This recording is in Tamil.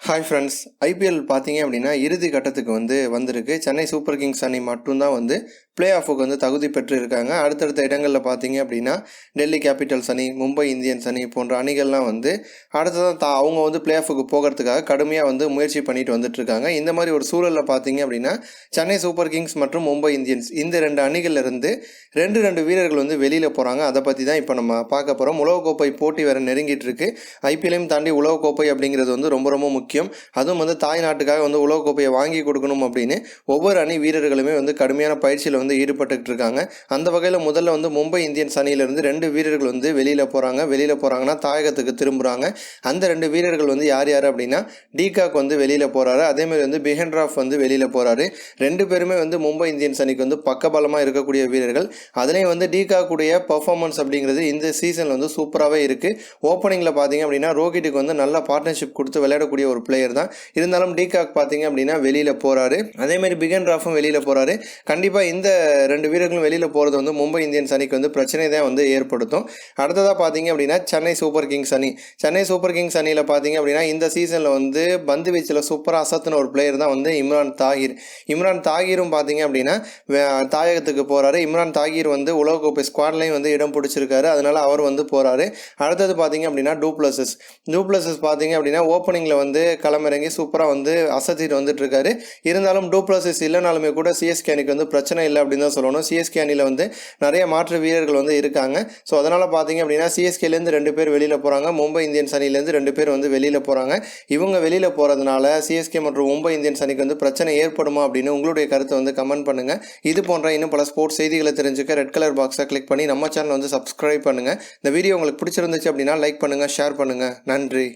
ஹாய் ஃப்ரெண்ட்ஸ் ஐபிஎல் பார்த்தீங்க அப்படின்னா இறுதி கட்டத்துக்கு வந்து வந்திருக்கு. சென்னை சூப்பர் கிங்ஸ் அணி மட்டும்தான் வந்து பிளே ஆஃபுக்கு வந்து தகுதி பெற்றிருக்காங்க. அடுத்தடுத்த இடங்களில் பார்த்தீங்க அப்படின்னா டெல்லி கேபிட்டல்ஸ் அணி மும்பை இந்தியன்ஸ் அணி போன்ற அணிகள்லாம் வந்து அடுத்ததான் தா அவங்க வந்து பிளே ஆஃபுக்கு போகிறதுக்காக கடுமையாக வந்து முயற்சி பண்ணிட்டு வந்துட்டுருக்காங்க. இந்த மாதிரி ஒரு சூழலில் பார்த்தீங்க அப்படின்னா சென்னை சூப்பர் கிங்ஸ் மற்றும் மும்பை இந்தியன்ஸ் இந்த ரெண்டு அணிகள்லேருந்து ரெண்டு ரெண்டு வீரர்கள் வந்து வெளியில் போகிறாங்க அதை பற்றி தான் இப்போ நம்ம பார்க்க போகிறோம் உலகக்கோப்பை போட்டி வேறு நெருங்கிட்டு இருக்கு ஐபிஎல்லையும் தாண்டி உலகக்கோப்பை அப்படிங்கிறது வந்து ரொம்ப ரொம்ப முக்கியம். அதுவும் வந்து தாய் நாட்டுக்காக வந்து உலகக்கோப்பையை வாங்கி கொடுக்கணும் அப்படின்னு ஒவ்வொரு அணி வீரர்களுமே வந்து கடுமையான பயிற்சியில் வந்து ஈடுபட்டுக்கிட்டு இருக்காங்க. அந்த வகையில் முதல்ல வந்து மும்பை இந்தியன்ஸ் அணியிலிருந்து ரெண்டு வீரர்கள் வந்து வெளியில் போகிறாங்க வெளியில் போகிறாங்கன்னா தாயகத்துக்கு திரும்புகிறாங்க அந்த ரெண்டு வீரர்கள் வந்து யார் யார் அப்படின்னா டீகாக் வந்து வெளியில் போகிறாரு அதேமாதிரி வந்து பிஹென்ட்ராஃப் வந்து வெளியில் போகிறாரு ரெண்டு பேருமே வந்து மும்பை இந்தியன்ஸ் அணிக்கு வந்து பக்கபலமாக இருக்கக்கூடிய வீரர்கள். அதுலேயும் வந்து டீகாக்குடைய பர்ஃபார்மன்ஸ் அப்படிங்கிறது இந்த சீசனில் வந்து சூப்பராகவே இருக்குது ஓப்பனிங்கில் பார்த்தீங்க அப்படின்னா ரோஹிட்டுக்கு வந்து நல்ல பார்ட்னர்ஷிப் கொடுத்து விளையாடக்கூடிய ஒரு பிளேயர் தான். இருந்தாலும் டீகாக் பார்த்தீங்க அப்படின்னா வெளியில் போகிறாரு அதேமாதிரி பிகன் ராஃபும் வெளியில் போகிறாரு கண்டிப்பாக இந்த ரெண்டு வீரர்களும் வெளியில் போகிறது வந்து மும்பை இந்தியன்ஸ் அணிக்கு வந்து பிரச்சனை தான் வந்து ஏற்படுத்தும். அடுத்ததாக பார்த்தீங்க அப்படின்னா சென்னை சூப்பர் கிங்ஸ் அணி. சென்னை சூப்பர் கிங்ஸ் அணியில் பார்த்தீங்க அப்படின்னா இந்த சீசனில் வந்து பந்து வீச்சில் சூப்பராக அசத்துன ஒரு பிளேயர் தான் வந்து இம்ரான் தாகிர். இம்ரான் தாகிரும் பார்த்தீங்க அப்படின்னா தாயகத்துக்கு போகிறாரு இம்ரான் தாகிர் வந்து உலகக்கோப்பை ஸ்குவாட்லையும் வந்து இடம் பிடிச்சிருக்காரு. அதனால அவர் வந்து போகிறாரு அடுத்தது பார்த்தீங்க அப்படின்னா டூப்ளசஸ் டூப்ளசஸ் பார்த்தீங்க அப்படின்னா ஓப்பனிங்கில் வந்து களமிறங்கி சூப்பராக வந்து அசத்திட்டு வந்துட்டு இருக்காரு. இருந்தாலும் டூப்ளசஸ் இல்லைனாலுமே கூட சிஎஸ்கே அணிக்கு வந்து பிரச்சனை இல்லை அப்படின்னு தான் சொல்லணும். சிஎஸ்கே அணியில் வந்து நிறைய மாற்று வீரர்கள் வந்து இருக்காங்க. ஸோ அதனால் பார்த்தீங்க அப்படின்னா சிஎஸ்கேலேருந்து ரெண்டு பேர் வெளியில் போகிறாங்க மும்பை இந்தியன்ஸ் அணிலேருந்து ரெண்டு பேர் வந்து வெளியில் போகிறாங்க இவங்க வெளியில் போகிறதுனால சிஎஸ்கே மற்றும் மும்பை இந்தியன்ஸ் அணிக்கு வந்து பிரச்சனை ஏற்படுமா அப்படின்னு உங்களுடைய கருத்தை வந்து கமெண்ட் பண்ணுங்கள் இது போன்ற இன்னும் பல ஸ்போர்ட்ஸ் செய்திகளை தெரிஞ்சுக்க ரெட் கலர் பாக்ஸை கிளிக் பண்ணி நம்ம சேனல் வந்து சப்ஸ்கிரைப் பண்ணுங்கள் இந்த வீடியோ உங்களுக்கு பிடிச்சிருந்துச்சு அப்படின்னா லைக் பண்ணுங்கள் ஷேர் பண்ணுங்கள் நன்றி.